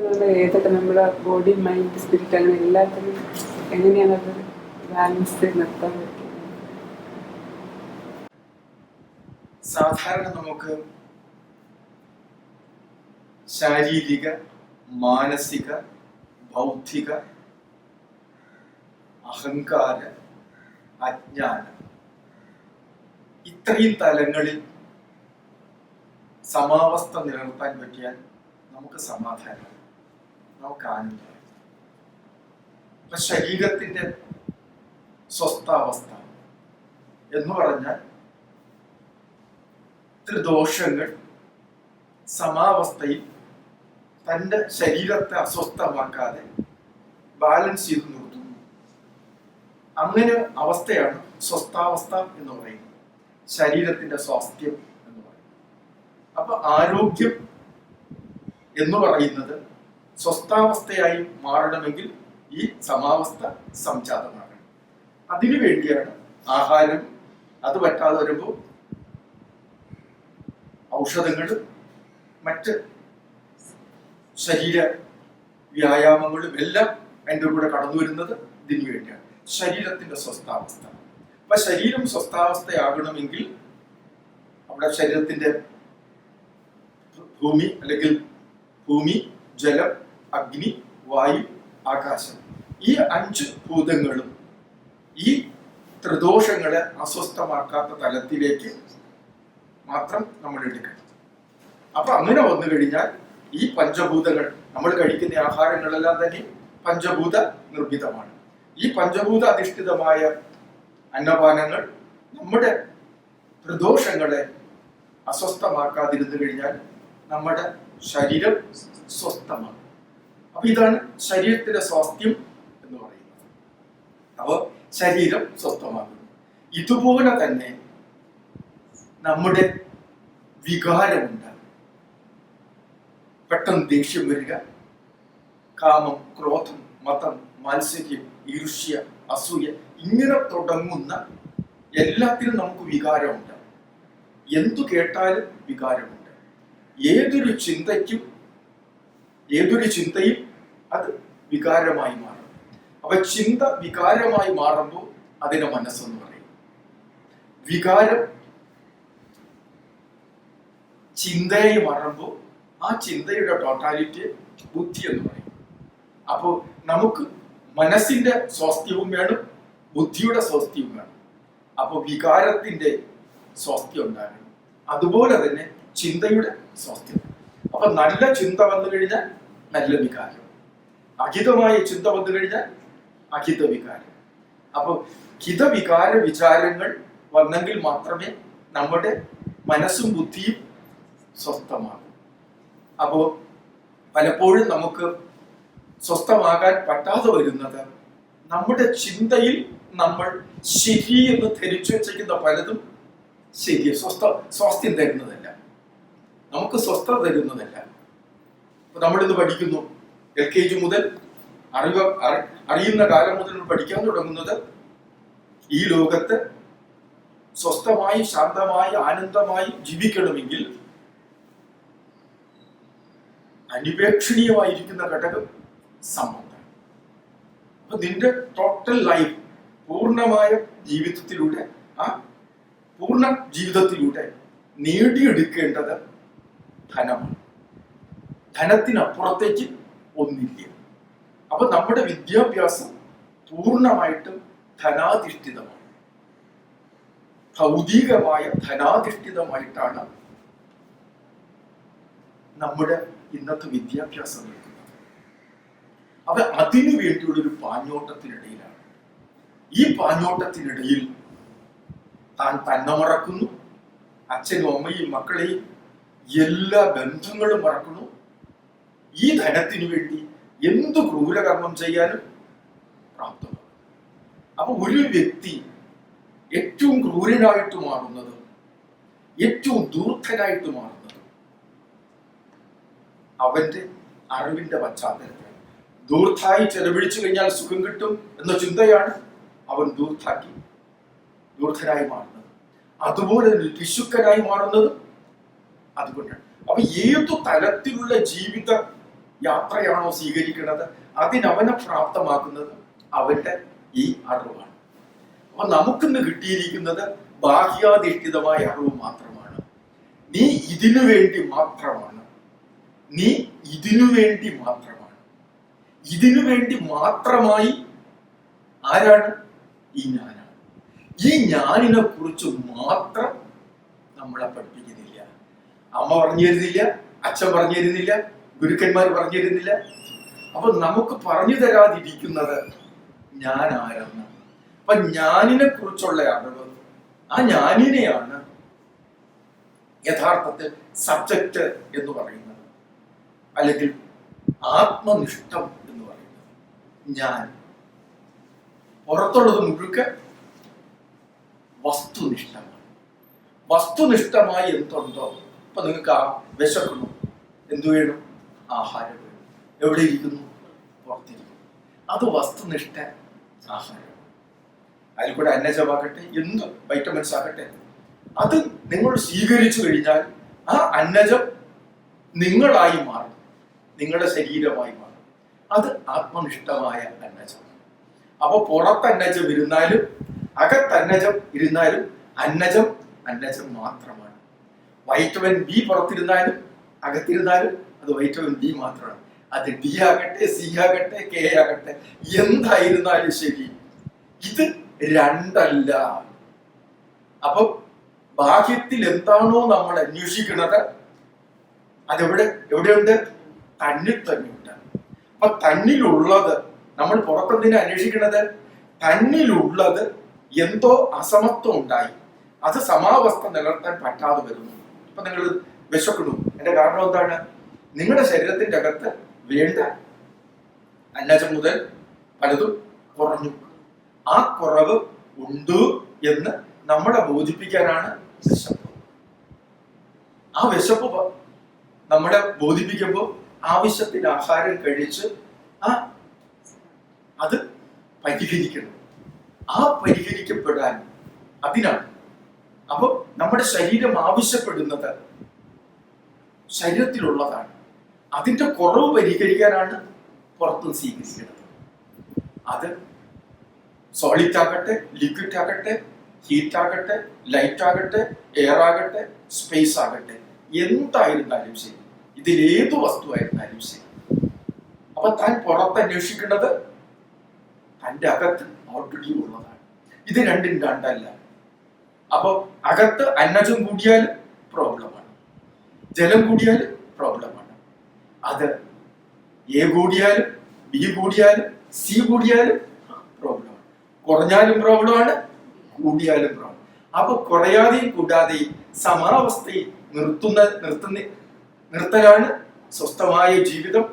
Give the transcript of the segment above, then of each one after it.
സ്വാസ്ഥ്യമുള്ള ഏതൊക്കെ നമ്മുടെ body mind spirit അങ്ങനെ എല്ലാത്തിനും എങ്ങനെയാണ് അത് ബാലൻസ് നിർത്താൻ സാധാരണ നമുക്ക് ശാരീരിക മാനസിക ബൗദ്ധിക അഹങ്കാര അജ്ഞാനം ഇത്രയും തലങ്ങളിൽ സമാവസ്ഥ നിലനിർത്താൻ പറ്റിയാൽ നമുക്ക് സമാധാനം നമുക്ക് അപ്പൊ ശരീരത്തിന്റെ സ്വസ്ഥാവസ്ഥ എന്ന് പറഞ്ഞാൽ ത്രിദോഷങ്ങൾ സമാവസ്ഥയിൽ തന്റെ ശരീരത്തെ അസ്വസ്ഥമാക്കാതെ ബാലൻസ് ചെയ്ത് നിർത്തുന്നു. അങ്ങനെ അവസ്ഥയാണ് സ്വസ്ഥാവസ്ഥ എന്ന് പറയുന്നത്. ശരീരത്തിന്റെ സ്വാസ്ഥ്യം എന്ന് പറയുന്നത്. അപ്പൊ ആരോഗ്യം എന്ന് പറയുന്നത് സ്വസ്ഥാവസ്ഥയായി മാറണമെങ്കിൽ ഈ സമാവസ്ഥ സംജാതമാകണം. അതിനു വേണ്ടിയാണ് ആഹാരം അത് പറ്റാതെ വരുമ്പോൾ ഔഷധങ്ങൾ മറ്റ് ശരീര വ്യായാമങ്ങളും എല്ലാം എന്റെ കൂടെ കടന്നു വരുന്നത് ഇതിനു വേണ്ടിയാണ്. ശരീരത്തിന്റെ സ്വസ്ഥാവസ്ഥ. അപ്പൊ ശരീരം സ്വസ്ഥാവസ്ഥയാകണമെങ്കിൽ നമ്മുടെ ശരീരത്തിന്റെ ഭൂമി അല്ലെങ്കിൽ ഭൂമി ജലം അഗ്നി വായു ആകാശം. ഈ അഞ്ച് ഭൂതങ്ങളും ഈ ത്രിദോഷങ്ങളെ അസ്വസ്ഥമാക്കാത്ത തലത്തിലേക്ക് മാത്രം നമ്മൾ എടുക്കണം. അപ്പൊ അങ്ങനെ വന്നു കഴിഞ്ഞാൽ ഈ പഞ്ചഭൂതങ്ങൾ നമ്മൾ കഴിക്കുന്ന ആഹാരങ്ങളെല്ലാം തന്നെ പഞ്ചഭൂത നിർമ്മിതമാണ്. ഈ പഞ്ചഭൂത അധിഷ്ഠിതമായ അന്നപാനങ്ങൾ നമ്മുടെ ത്രിദോഷങ്ങളെ അസ്വസ്ഥമാക്കാതിരുന്നു കഴിഞ്ഞാൽ നമ്മുടെ ശരീരം സ്വസ്ഥമാണ് അപ്പൊ ഇതാണ് ശരീരത്തിന്റെ സ്വാസ്ഥ്യം എന്ന് പറയുന്നത്. അപ്പോൾ ശരീരം സ്വസ്ഥമാകുന്നു. ഇതുപോലെ തന്നെ നമ്മുടെ വികാരമുണ്ട് പെട്ടെന്ന് ദേഷ്യം വരിക കാമം ക്രോധം മതം മാത്സര്യം ഈർഷ്യ അസൂയ ഇങ്ങനെ തുടങ്ങുന്ന എല്ലാത്തിനും നമുക്ക് വികാരമുണ്ട്. എന്തു കേട്ടാലും വികാരമുണ്ട്. ഏതൊരു ചിന്തയ്ക്കും ഏതൊരു ചിന്തയും അത് വികാരമായി മാറും അപ്പൊ ചിന്ത വികാരമായി മാറുമ്പോൾ അതിനെ മനസ്സെന്ന് പറയും. വികാരം ചിന്തയായി മാറുമ്പോൾ ആ ചിന്തയുടെ ടോട്ടാലിറ്റി ബുദ്ധി എന്ന് പറയും. അപ്പോൾ നമുക്ക് മനസ്സിന്റെ സ്വാസ്ഥ്യവും വേണം ബുദ്ധിയുടെ സ്വാസ്ഥ്യവും വേണം. അപ്പോൾ വികാരത്തിന്റെ സ്വാസ്ഥ്യം ഉണ്ടാകണം. അതുപോലെ തന്നെ ചിന്തയുടെ സ്വാസ്ഥ്യം. അപ്പൊ നല്ല ചിന്ത വന്നു കഴിഞ്ഞാൽ നല്ല വികാരം. അഹിതമായ ചിന്ത വന്നു കഴിഞ്ഞാൽ അഹിത വികാരം അപ്പൊ ഹിതവികാര വിചാരങ്ങൾ വന്നെങ്കിൽ മാത്രമേ നമ്മുടെ മനസ്സും ബുദ്ധിയും സ്വസ്ഥമാകൂ. അപ്പോ പലപ്പോഴും നമുക്ക് സ്വസ്ഥമാകാൻ പറ്റാതെ വരുന്നത് നമ്മുടെ ചിന്തയിൽ നമ്മൾ ശരി എന്ന് ധരിച്ചു വെച്ചിരിക്കുന്ന പലതും ശരി സ്വസ്ഥ സ്വാസ്ഥ്യം തരുന്നതല്ല. നമുക്ക് സ്വസ്ഥത തരുന്നതല്ല. നമ്മൾ പഠിക്കുന്നു എൽ കെ ജി മുതൽ അറിവ് അറിയുന്ന കാലം മുതൽ പഠിക്കാൻ തുടങ്ങുന്നത് ഈ ലോകത്ത് സ്വസ്ഥമായി ശാന്തമായി ആനന്ദമായി ജീവിക്കണമെങ്കിൽ അനുപേക്ഷണീയമായിരിക്കുന്ന ഘടകം സമ്മതം അപ്പൊ നിന്റെ ടോട്ടൽ ലൈഫ് പൂർണമായ ജീവിതത്തിലൂടെ ആ പൂർണ ജീവിതത്തിലൂടെ നേടിയെടുക്കേണ്ടത് ധനമാണ്. ധനത്തിനപ്പുറത്തേക്ക് ഒന്നില്ല. അപ്പൊ നമ്മുടെ വിദ്യാഭ്യാസം പൂർണമായിട്ടും ധനാധിഷ്ഠിതമാണ്. ഭൗതികമായ ധനാധിഷ്ഠിതമായിട്ടാണ് നമ്മുടെ ഇന്നത്തെ വിദ്യാഭ്യാസം നിൽക്കുന്നത്. അപ്പൊ അതിനു വേണ്ടിയുള്ള ഒരു പാഞ്ഞോട്ടത്തിനിടയിലാണ്. ഈ പാഞ്ഞോട്ടത്തിനിടയിൽ താൻ തന്നെ മറക്കുന്നു. അച്ഛനും അമ്മയും മക്കളെയും എല്ലാ ബന്ധങ്ങളും മറക്കുന്നു. ഈ ധനത്തിനു വേണ്ടി എന്ത് ക്രൂരകർമ്മം ചെയ്യാനും പ്രാപ്തമാണ്. അപ്പൊ ഒരു വ്യക്തി ഏറ്റവും ക്രൂരനായിട്ട് മാറുന്നത് ഏറ്റവും ദൂർഖനായിട്ട് മാറുന്നത് അവന്റെ അറിവിന്റെ പശ്ചാത്തലത്തിൽ ദൂർത്തായി ചെലവഴിച്ചു കഴിഞ്ഞാൽ സുഖം കിട്ടും എന്ന ചിന്തയാണ് അവൻ ദൂർത്താക്കി ദൂർഖനായി മാറുന്നത്. അതുപോലെ തന്നെ പിശുക്കനായി മാറുന്നത് അതുകൊണ്ടാണ്. അപ്പൊ ഏതു തലത്തിലുള്ള ജീവിത യാത്രയാണോ സ്വീകരിക്കുന്നത്? അതിനവനെ പ്രാപ്തമാക്കുന്നത് അവന്റെ ഈ അറിവാണ്. അപ്പൊ നമുക്കിന്ന് കിട്ടിയിരിക്കുന്നത് ബാഹ്യാധിഷ്ഠിതമായ അറിവ് മാത്രമാണ്. നീ ഇതിനു വേണ്ടി മാത്രമാണ്. നീ ഇതിനു വേണ്ടി മാത്രമാണ്. ഇതിനു വേണ്ടി മാത്രമായി ആരാണ്? ഈ ഞാനാണ്. ഈ ഞാനിനെ കുറിച്ച് മാത്രം നമ്മളെ പഠിപ്പിക്കുന്നില്ല. അമ്മ പറഞ്ഞു തരുന്നില്ല അച്ഛൻ പറഞ്ഞു തരുന്നില്ല ഗുരുക്കന്മാർ പറഞ്ഞു തരുന്നില്ല അപ്പൊ നമുക്ക് പറഞ്ഞു തരാതിരിക്കുന്നത് ഞാൻ ആരാണ്? അപ്പൊ ഞാനിനെ കുറിച്ചുള്ള അറിവ് ആ ഞാനിനെയാണ് യഥാർത്ഥത്തിൽ സബ്ജക്റ്റ് എന്ന് പറയുന്നത്. അല്ലെങ്കിൽ ആത്മനിഷ്ഠം എന്ന് പറയുന്നത്. ഞാൻ. പുറത്തുള്ളത് മുഴുക്ക വസ്തുനിഷ്ഠമാണ്. വസ്തുനിഷ്ഠമായി എന്തുണ്ടോ? അപ്പൊ നിങ്ങൾക്ക് ആ വിശക്കണം എന്തു വേണം? ആഹാരം വേണം. എവിടെ ഇരിക്കുന്നു? പുറത്തിരിക്കുന്നു. അത് വസ്തുനിഷ്ഠ ആഹാരം. അതിൽ കൂടെ അന്നജമാകട്ടെ എന്ത് വൈറ്റമിൻസ് ആകട്ടെ. അത് നിങ്ങൾ സ്വീകരിച്ചു കഴിഞ്ഞാൽ ആ അന്നജം നിങ്ങളായി മാറും. നിങ്ങളുടെ ശരീരമായി മാറും. അത് ആത്മനിഷ്ഠമായ അന്നജം. അപ്പൊ പുറത്ത് അന്നജം ഇരുന്നാലും അകത്തന്നജം ഇരുന്നാലും അന്നജം അന്നജം മാത്രമാണ്. വൈറ്റമിൻ ബി പുറത്തിരുന്നാലും അകത്തിരുന്നാലും അത് വൈറ്റമിൻ ബി മാത്രമാണ്. അത് ഡി ആകട്ടെ സി ആകട്ടെ കെ ആകട്ടെ എന്തായിരുന്നാലും ശരി. ഇത് രണ്ടല്ല. അപ്പൊ ബാഹ്യത്തിൽ എന്താണോ നമ്മൾ അന്വേഷിക്കുന്നത് അതെവിടെ എവിടെയുണ്ട്? തന്നിൽ തന്നെയുണ്ട് അപ്പൊ തന്നിലുള്ളത് നമ്മൾ പുറത്തെന്തിനാ അന്വേഷിക്കുന്നത്? തന്നിലുള്ളത് എന്തോ അസമത്വം ഉണ്ടായി. അത് സമാവസ്ഥ നിലനിർത്താൻ പറ്റാതെ വരുന്നു. ഇപ്പൊ നിങ്ങൾ വിശക്കുന്നു എന്റെ കാരണം എന്താണ്? നിങ്ങളുടെ ശരീരത്തിന്റെ അകത്ത് വേണ്ട അന്നജം മുതൽ പലതും കുറഞ്ഞു. ആ കുറവ് ഉണ്ട് എന്ന് നമ്മളെ ബോധിപ്പിക്കാനാണ് വിശപ്പ്. ആ വിശപ്പ് നമ്മളെ ബോധിപ്പിക്കുമ്പോൾ ആവശ്യത്തിന് ആഹാരം കഴിച്ച് ആ അത് പരിഹരിക്കണം. ആ പരിഹരിക്കപ്പെടാൻ അതിനാണ്. അപ്പോൾ നമ്മുടെ ശരീരം ആവശ്യപ്പെടുന്നത് ശരീരത്തിലുള്ളതാണ്. അതിന്റെ കുറവ് പരിഹരിക്കാനാണ് പുറത്തും സ്വീകരിക്കുന്നത്. അത് സോളിഡ് ആകട്ടെ ലിക്വിഡ് ആകട്ടെ ഹീറ്റ് ആകട്ടെ ലൈറ്റ് ആകട്ടെ എയർ ആകട്ടെ സ്പേസ് ആകട്ടെ എന്തായിരുന്നാലും ശരി ഇതിൽ വസ്തു വസ്തുവായിരുന്നാലും ശരി. അപ്പൊ താൻ പുറത്ത് അന്വേഷിക്കുന്നത് തന്റെ അകത്ത് ഓൾറെഡി ഉള്ളതാണ്. ഇത് രണ്ടും രണ്ടല്ല. അപ്പൊ അകത്ത് അന്നജം കൂടിയാൽ പ്രോബ്ലമാണ് ജലം അത് എ കൂടിയാലും ബി കൂടിയാലും സി കൂടിയാലും പ്രോബ്ലമാണ് കുറഞ്ഞാലും പ്രോബ്ലമാണ് കൂടിയാലും പ്രോബ്ലം അപ്പൊ കുറയാതെയും കൂടാതെയും സമാവസ്ഥയിൽ നിർത്തുന്ന നിർത്തുന്ന നിർത്തലാണ് സ്വസ്ഥമായ ജീവിതം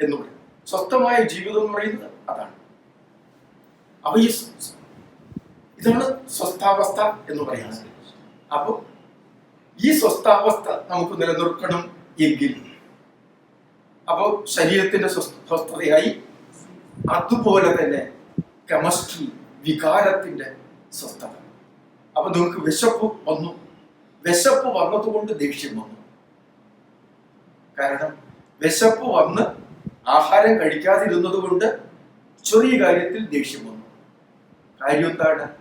എന്ന് പറയുന്നത്. സ്വസ്ഥമായ ജീവിതം എന്ന് പറയുന്നത് അതാണ്. അപ്പൊ ഈ ഇതാണ് സ്വസ്ഥാവസ്ഥ എന്ന് പറയുന്നത്. അപ്പൊ ഈ സ്വസ്ഥാവസ്ഥ നമുക്ക് നിലനിർത്തണം എങ്കിൽ അപ്പോ ശരീരത്തിന്റെ സ്വസ്ഥ- സ്വസ്ഥതയായി അതുപോലെ തന്നെ കെമിസ്ട്രി വികാരത്തിന്റെ സ്വസ്ഥത. അപ്പൊ നിങ്ങൾക്ക് വിശപ്പ് വന്നു. വിശപ്പ് വന്നതുകൊണ്ട് ദേഷ്യം വന്നു. കാരണം വിശപ്പ് വന്ന് ആഹാരം കഴിക്കാതിരുന്നത് കൊണ്ട് ചെറിയ കാര്യത്തിൽ ദേഷ്യം വന്നു. കാര്യം എന്താണ്?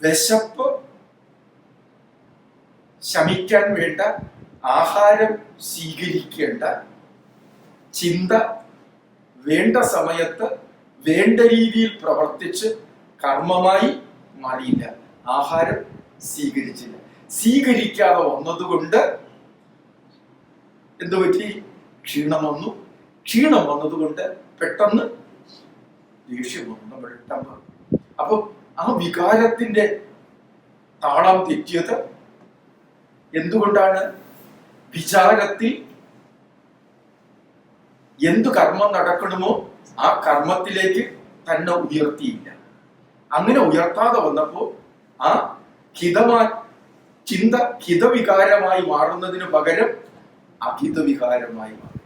വിശപ്പ് ശമിക്കാൻ വേണ്ട ആഹാരം സ്വീകരിക്കേണ്ട ചിന്ത വേണ്ട സമയത്ത് വേണ്ട രീതിയിൽ പ്രവർത്തിച്ച് കർമ്മമായി മാറിയില്ല. ആഹാരം സ്വീകരിച്ചില്ല. സ്വീകരിക്കാതെ വന്നതുകൊണ്ട് എന്തു പറ്റി? ക്ഷീണം വന്നു. ക്ഷീണം വന്നതുകൊണ്ട് പെട്ടെന്ന് ദേഷ്യം വന്നു. നമ്മൾ അപ്പൊ ആ വികാരത്തിന്റെ താളം തെറ്റിയത് എന്തുകൊണ്ടാണ്? വിചാരത്തിൽ എന്തു കർമ്മം നടക്കണമോ ആ കർമ്മത്തിലേക്ക് തന്നെ ഉയർത്തിയില്ല. അങ്ങനെ ഉയർത്താതെ വന്നപ്പോ ആ ഹിതമാ ചിന്ത ഹിതവികാരമായി മാറുന്നതിന് പകരം അഹിതവികാരമായി മാറി.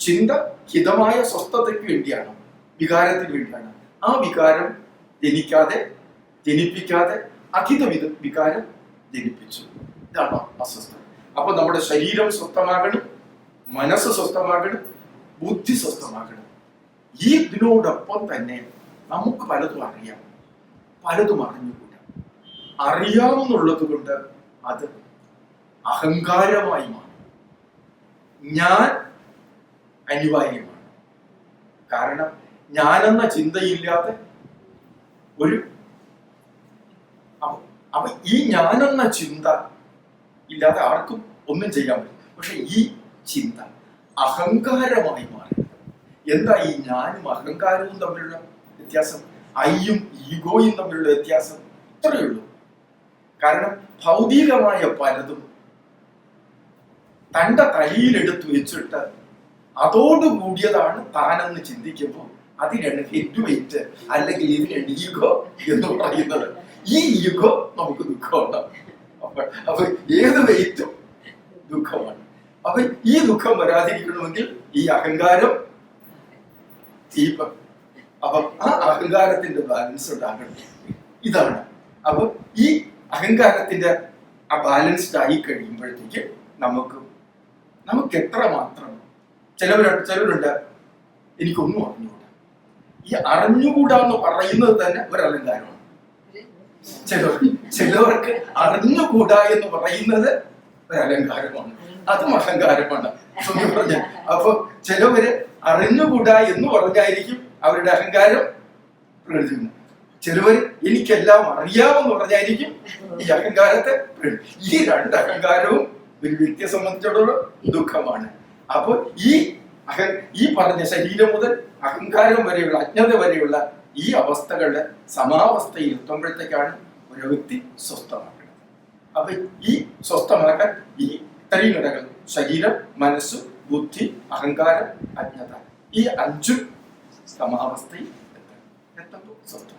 ചിന്ത ഹിതമായ സ്വസ്ഥതയ്ക്ക് വേണ്ടിയാണ് വികാരത്തിന് വേണ്ടിയാണ്. ആ വികാരം ജനിക്കാതെ ജനിപ്പിക്കാതെ അഹിത വികാരം ജനിപ്പിച്ചു. ഇതാണ് അസ്വസ്ഥത. അപ്പൊ നമ്മുടെ ശരീരം സ്വസ്ഥമാകണം മനസ്സ് സ്വസ്ഥമാകണം ബുദ്ധി സ്വസ്ഥമാകണം. ഈ ഇതിനോടൊപ്പം തന്നെ നമുക്ക് പലതും അറിയാം. പലതും അറിഞ്ഞുകൂടാ. അറിയാമെന്നുള്ളത് കൊണ്ട് അത് അഹങ്കാരമായി മാറും. ഞാൻ അനിവാര്യമാണ്. കാരണം ഞാനെന്ന ചിന്തയില്ലാതെ ഒരു അപ്പൊ- ഈ ഞാനെന്ന ചിന്ത ഇല്ലാതെ ആർക്കും ഒന്നും ചെയ്യാൻ പറ്റും പക്ഷെ ഈ ചിന്ത അഹങ്കാരമായി മാറി. എന്താ ഈ ഞാനും അഹങ്കാരവും തമ്മിലുള്ള വ്യത്യാസം? ഐയും ഈഗോയും തമ്മിലുള്ള വ്യത്യാസം? ഇത്രയേ ഉള്ളൂ. കാരണം ഭൗതികമായ പലതും തന്റെ തലയിലെടുത്ത് വെച്ചിട്ട് അതോടുകൂടിയതാണ് താനെന്ന് ചിന്തിക്കുമ്പോൾ അതിനാണ് ഹെഡ് വെയിറ്റ് അല്ലെങ്കിൽ ഇതിനാണ് ഈഗോ എന്ന് പറയുന്നത്. ഈ ഈഗോ നമുക്ക് ദുഃഖമാണ് അപ്പൊ ഏത് വെയിറ്റും ദുഃഖമാണ്. അപ്പൊ ഈ ദുഃഖം വരാതിരിക്കണമെങ്കിൽ ഈ അഹങ്കാരം തീപ അപ്പൊ ആ അഹങ്കാരത്തിന്റെ ബാലൻസ് ഉണ്ടാകണം. ഇതാണ്. അപ്പൊ ഈ അഹങ്കാരത്തിന്റെ ആ ബാലൻസ്ഡ് ആയി കഴിയുമ്പോഴത്തേക്ക് നമുക്ക് നമുക്ക് എത്ര മാത്രം ചിലവരുണ്ട് ചിലവരുണ്ട്? എനിക്കൊന്നും അറിഞ്ഞുകൂടാ. ഈ അറിഞ്ഞുകൂടാ എന്ന് പറയുന്നത് തന്നെ ഒരു അലങ്കാരമാണ് ചിലർ ചിലവർക്ക് അറിഞ്ഞുകൂടാ എന്ന് പറയുന്നത് ഒരു അലങ്കാരമാണ്. അതും അഹങ്കാരമാണ്. പറഞ്ഞ. അപ്പൊ ചിലവര് അറിഞ്ഞുകൂടാ എന്ന് പറഞ്ഞായിരിക്കും അവരുടെ അഹങ്കാരം പ്രകടിപ്പിക്കുന്നത്. ചിലവർ എനിക്കെല്ലാം അറിയാമെന്ന് പറഞ്ഞായിരിക്കും ഈ അഹങ്കാരത്തെ ഈ രണ്ട് അഹങ്കാരവും ഒരു വ്യക്തിയെ സംബന്ധിച്ചിടത്തോളം ദുഃഖമാണ്. അപ്പോൾ ഈ അഹ ഈ പറഞ്ഞ ശരീരം മുതൽ അഹങ്കാരം വരെയുള്ള അജ്ഞത വരെയുള്ള ഈ അവസ്ഥകളുടെ സമാവസ്ഥയിൽ എത്തുമ്പോഴത്തേക്കാണ് ഒരു സ്വസ്ഥമാക്കണം. അപ്പൊ ഈ സ്വസ്ഥമാക്കാൻ ഈ ഇത്രയും ഘടകങ്ങൾ ശരീരം മനസ്സ് ബുദ്ധി അഹങ്കാരം അജ്ഞത ഈ അഞ്ചും സമാവസ്ഥയിൽ എത്തണം. എത്തുമ്പോൾ സ്വസ്ഥം